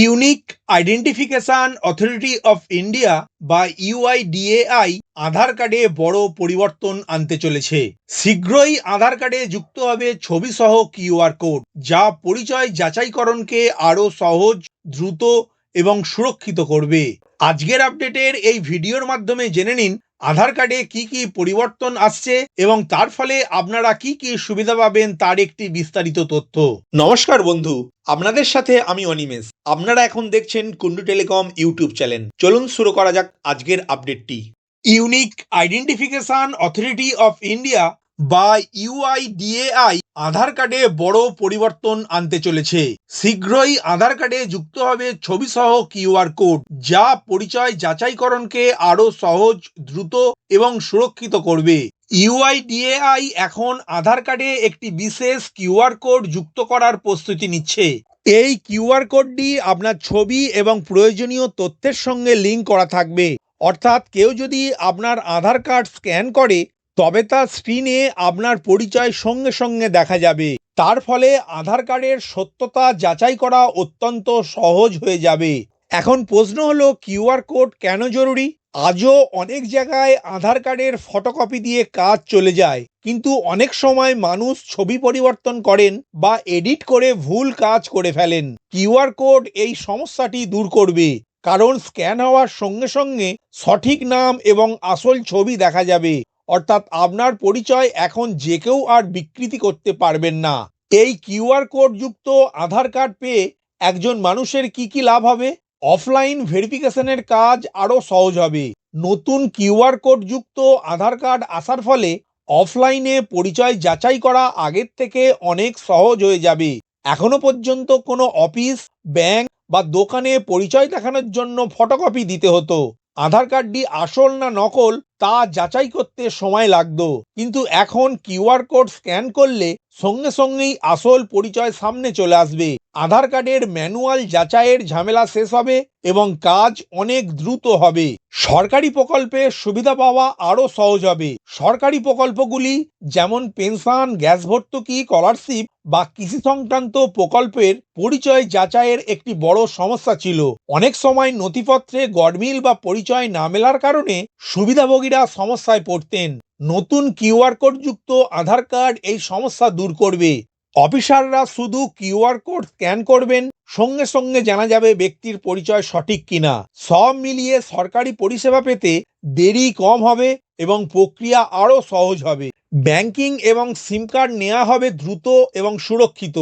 Unique identification authority of India বা UIDAI Aadhaar কার্ডে বড় পরিবর্তন আনতে চলেছে। শীঘ্রই আধার কার্ডে যুক্ত হবে ছবি সহ কিউআর কোড, যা পরিচয় যাচাইকরণকে আরও সহজ, দ্রুত এবং সুরক্ষিত করবে। আজকের আপডেটের এই ভিডিওর মাধ্যমে জেনে নিন আধার কার্ডে কি কি পরিবর্তন আসছে এবং তার ফলে আপনারা কি কি সুবিধা পাবেন তার একটি বিস্তারিত তথ্য। নমস্কার বন্ধু, আপনাদের সাথে আমি অনিমেষ। আপনারা এখন দেখছেন কুন্ডু টেলিকম ইউটিউব চ্যানেল। চলুন শুরু করা যাক আজকের আপডেটটি। Unique identification authority of India বা ইউআইডিএআই আধার কার্ডে বড় পরিবর্তন আনতে চলেছে। শীঘ্রই আধার কার্ডে যুক্ত হবে ছবি সহ কিউআর কোড, যা পরিচয় যাচাইকরণকে আরও সহজ, দ্রুত এবং সুরক্ষিত করবে। ইউআইডিএআই এখন আধার কার্ডে একটি বিশেষ কিউআর কোড যুক্ত করার প্রস্তুতি নিচ্ছে। এই কিউআর কোডটি আপনার ছবি এবং প্রয়োজনীয় তথ্যের সঙ্গে লিঙ্ক করা থাকবে। অর্থাৎ কেউ যদি আপনার আধার কার্ড স্ক্যান করে তবে তা স্ক্রিনে আপনার পরিচয় সঙ্গে সঙ্গে দেখা যাবে। তার ফলে আধার কার্ডের সত্যতা যাচাই করা অত্যন্ত সহজ হয়ে যাবে। এখন প্রশ্ন হলো কিউআর কোড কেন জরুরি? আজও অনেক জায়গায় আধার কার্ডের ফটোকপি দিয়ে কাজ চলে যায়। কিন্তু অনেক সময় মানুষ ছবি পরিবর্তন করেন বা এডিট করে ভুল কাজ করে ফেলেন। কিউআর কোড এই সমস্যাটি দূর করবে। কারণ স্ক্যান হওয়ার সঙ্গে সঙ্গে সঠিক নাম এবং আসল ছবি দেখা যাবে। অর্থাৎ আপনার পরিচয় এখন যে কেউ আর বিকৃতি করতে পারবেন না। এই কিউআর কোড যুক্ত আধার কার্ড পেয়ে একজন মানুষের কি কি লাভ হবে? অফলাইন ভেরিফিকেশনের কাজ আরও সহজ হবে। নতুন কিউআর কোড যুক্ত আধার কার্ড আসার ফলে অফলাইনে পরিচয় যাচাই করা আগের থেকে অনেক সহজ হয়ে যাবে। এখনও পর্যন্ত কোনো অফিস, ব্যাংক বা দোকানে পরিচয় দেখানোর জন্য ফটোকপি দিতে হতো। আধার কার্ডটি আসল না নকল, তা যাচাই করতে সময় লাগত। কিন্তু এখন কিউআর কোড স্ক্যান করলে সঙ্গে সঙ্গেই আসল পরিচয় সামনে চলে আসবে। আধার কার্ডের ম্যানুয়াল যাচাইয়ের ঝামেলা শেষ হবে এবং কাজ অনেক দ্রুত হবে। সরকারি প্রকল্পে সুবিধা পাওয়া আরও সহজ হবে। সরকারি প্রকল্পগুলি যেমন পেনশন, গ্যাস ভর্তুকি, স্কলারশিপ বা কৃষি সংক্রান্ত প্রকল্পের পরিচয় যাচাইয়ের একটি বড় সমস্যা ছিল। অনেক সময় নথিপত্রে গডমিল বা পরিচয় না মেলার কারণে সুবিধাভোগীরা সমস্যায় পড়তেন। নতুন কিউআর কোড যুক্ত আধার কার্ড এই সমস্যা দূর করবে। অফিসাররা শুধু কিউআর কোড স্ক্যান করবেন, সঙ্গে সঙ্গে জানা যাবে ব্যক্তির পরিচয় সঠিক কিনা। সব মিলিয়ে সরকারি পরিষেবা পেতে দেরি কম হবে এবং প্রক্রিয়া আরও সহজ হবে। ব্যাংকিং এবং সিম কার্ড নেওয়া হবে দ্রুত এবং সুরক্ষিত।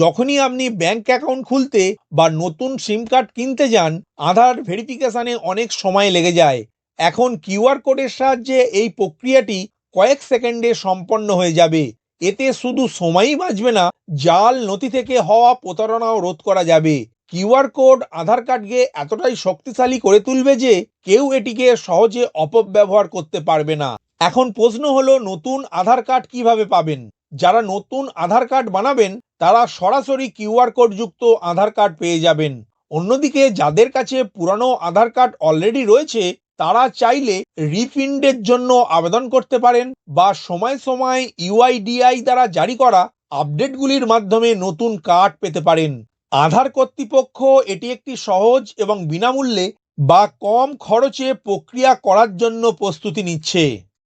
যখনই আপনি ব্যাংক অ্যাকাউন্ট খুলতে বা নতুন সিম কার্ড কিনতে যান, আধার ভেরিফিকেশানে অনেক সময় লেগে যায়। এখন কিউআর কোডের সাহায্যে এই প্রক্রিয়াটি কয়েক সেকেন্ডে সম্পন্ন হয়ে যাবে। এতে শুধু সময়ই বাঁচবে না, জাল নথি থেকে হওয়া প্রতারণাও রোধ করা যাবে। কিউআর কোড আধার কার্ডকে এতটাই শক্তিশালী করে তুলবে যে কেউ এটিকে সহজে অপব্যবহার করতে পারবে না। এখন প্রশ্ন হলো, নতুন আধার কার্ড কীভাবে পাবেন? যারা নতুন আধার কার্ড বানাবেন, তারা সরাসরি কিউআর কোড যুক্ত আধার কার্ড পেয়ে যাবেন। অন্যদিকে, যাদের কাছে পুরানো আধার কার্ড অলরেডি রয়েছে তারা চাইলে রিফিন্ডের জন্য আবেদন করতে পারেন বা সময় সময় ইউআইডিআই দ্বারা জারি করা আপডেটগুলির মাধ্যমে নতুন কার্ড পেতে পারেন। আধার কর্তৃপক্ষ এটি একটি সহজ এবং বিনামূল্যে বা কম খরচে প্রক্রিয়া করার জন্য প্রস্তুতি নিচ্ছে।